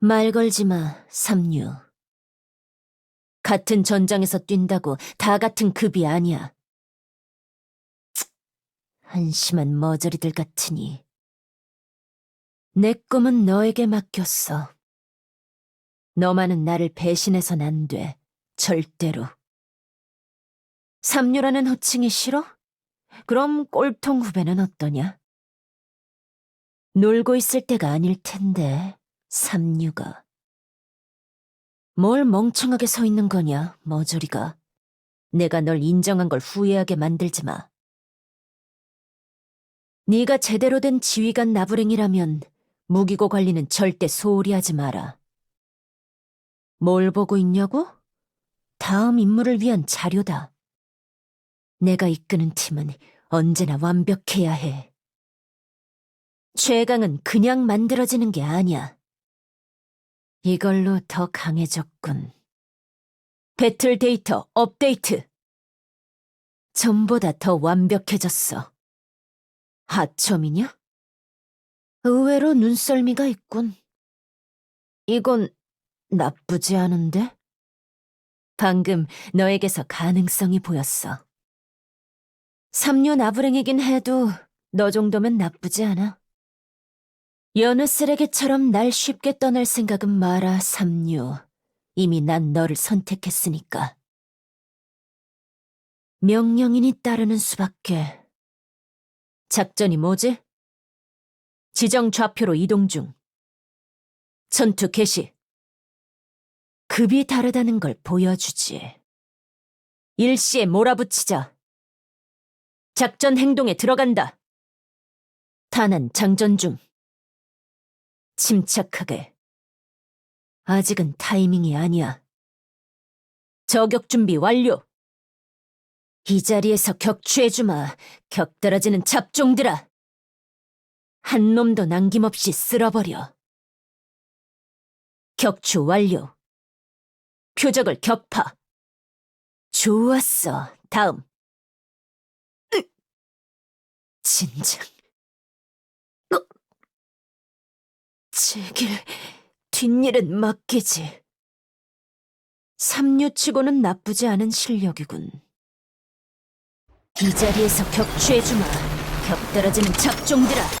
말 걸지 마, 삼류. 같은 전장에서 뛴다고 다 같은 급이 아니야. 치, 한심한 머저리들 같으니. 내 꿈은 너에게 맡겼어. 너만은 나를 배신해선 안 돼. 절대로. 삼류라는 호칭이 싫어? 그럼 꼴통 후배는 어떠냐? 놀고 있을 때가 아닐 텐데, 삼류가. 뭘 멍청하게 서 있는 거냐, 머저리가. 내가 널 인정한 걸 후회하게 만들지 마. 네가 제대로 된 지휘관 나부랭이라면 무기고 관리는 절대 소홀히 하지 마라. 뭘 보고 있냐고? 다음 임무를 위한 자료다. 내가 이끄는 팀은 언제나 완벽해야 해. 최강은 그냥 만들어지는 게 아니야. 이걸로 더 강해졌군. 배틀 데이터 업데이트. 전보다 더 완벽해졌어. 하첨이냐? 의외로 눈썰미가 있군. 이건 나쁘지 않은데? 방금 너에게서 가능성이 보였어. 삼류 나부랭이긴 해도 너 정도면 나쁘지 않아. 여느 쓰레기처럼 날 쉽게 떠날 생각은 마라, 삼류. 이미 난 너를 선택했으니까. 명령이니 따르는 수밖에. 작전이 뭐지? 지정 좌표로 이동 중. 전투 개시. 급이 다르다는 걸 보여주지. 일시에 몰아붙이자. 작전 행동에 들어간다. 탄환 장전 중. 침착하게. 아직은 타이밍이 아니야. 저격 준비 완료. 이 자리에서 격추해주마. 격떨어지는 잡종들아. 한 놈도 남김없이 쓸어버려. 격추 완료. 표적을 격파. 좋았어. 다음. 으! 진작. 제길 뒷일은 맡기지. 삼류치고는 나쁘지 않은 실력이군. 이 자리에서 격추해주마. 격 떨어지는 잡종들아.